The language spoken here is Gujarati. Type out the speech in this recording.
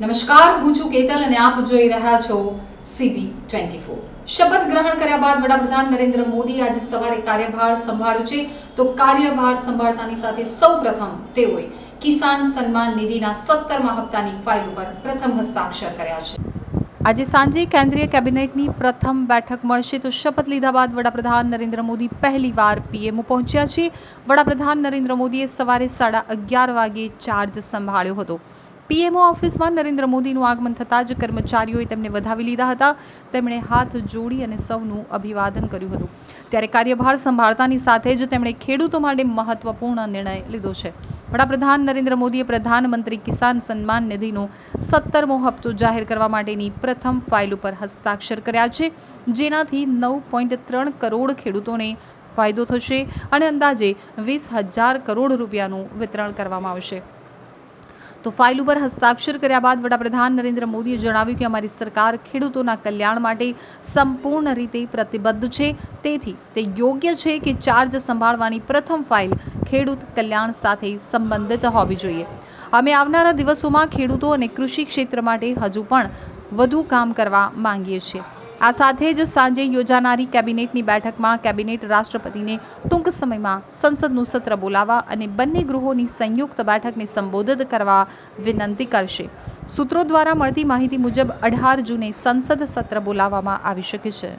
નમસ્કાર, હું છું કેતલ અને આપ જોઈ રહ્યા છો સીબી ટ્વેન્ટી ફોર શપથ ગ્રહણ કર્યા બાદ વડાપ્રધાન નરેન્દ્ર મોદી આજે સવારે કાર્યભાર સંભાળ્યો છે. તો કાર્યભાર સંભાળતાની સાથે સૌપ્રથમ તેઓએ કિસાન સન્માન નિધિના સત્તરમા હપ્તાની ફાઇલ ઉપર પ્રથમ હસ્તાક્ષર કર્યા છે. આજે સાંજે કેન્દ્રીય કેબિનેટની પ્રથમ બેઠક મળશે. તો શપથ લીધા બાદ વડાપ્રધાન નરેન્દ્ર મોદી પહેલીવાર પીએમઓ પહોંચ્યા છે. વડાપ્રધાન નરેન્દ્ર મોદીએ સવારે સાડા અગિયાર વાગે ચાર્જ સંભાળ્યો હતો. પીએમઓ ઓફિસમાં નરેન્દ્ર મોદીનું આગમન થતાં જ કર્મચારીઓએ તેમને વધાવી લીધા હતા. તેમણે હાથ જોડી અને સૌનું અભિવાદન કર્યું હતું. ત્યારે કાર્યભાર સંભાળતાની સાથે જ તેમણે ખેડૂતો માટે મહત્વપૂર્ણ નિર્ણય લીધો છે. વડાપ્રધાન નરેન્દ્ર મોદીએ પ્રધાનમંત્રી કિસાન સન્માન નિધિનો સત્તરમો હપ્તો જાહેર કરવા માટેની પ્રથમ ફાઇલ ઉપર હસ્તાક્ષર કર્યા છે. જેનાથી નવ પોઈન્ટ ત્રણ કરોડ ખેડૂતોને ફાયદો થશે અને અંદાજે વીસ હજાર કરોડ રૂપિયાનું વિતરણ કરવામાં આવશે. તો ફાઇલ ઉપર હસ્તાક્ષર કર્યા બાદ વડાપ્રધાન નરેન્દ્ર મોદીએ જણાવ્યું કે અમારી સરકાર ખેડૂતોના કલ્યાણ માટે સંપૂર્ણ રીતે પ્રતિબદ્ધ છે. તેથી તે યોગ્ય છે કે ચાર્જ સંભાળવાની પ્રથમ ફાઇલ ખેડૂત કલ્યાણ સાથે સંબંધિત હોવી જોઈએ. અમે આવનારા દિવસોમાં ખેડૂતો અને કૃષિ ક્ષેત્ર માટે હજુ પણ વધુ કામ કરવા માંગીએ છીએ. આ સાથે જ સાંજે યોજાનારી કેબિનેટની બેઠકમાં કેબિનેટ રાષ્ટ્રપતિને ટૂંક સમયમાં સંસદનું સત્ર બોલાવવા અને બંને ગૃહોની સંયુક્ત બેઠકને સંબોધિત કરવા વિનંતી કરશે. સૂત્રો દ્વારા મળતી માહિતી મુજબ અઢાર જૂને સંસદ સત્ર બોલાવવામાં આવી શકે છે.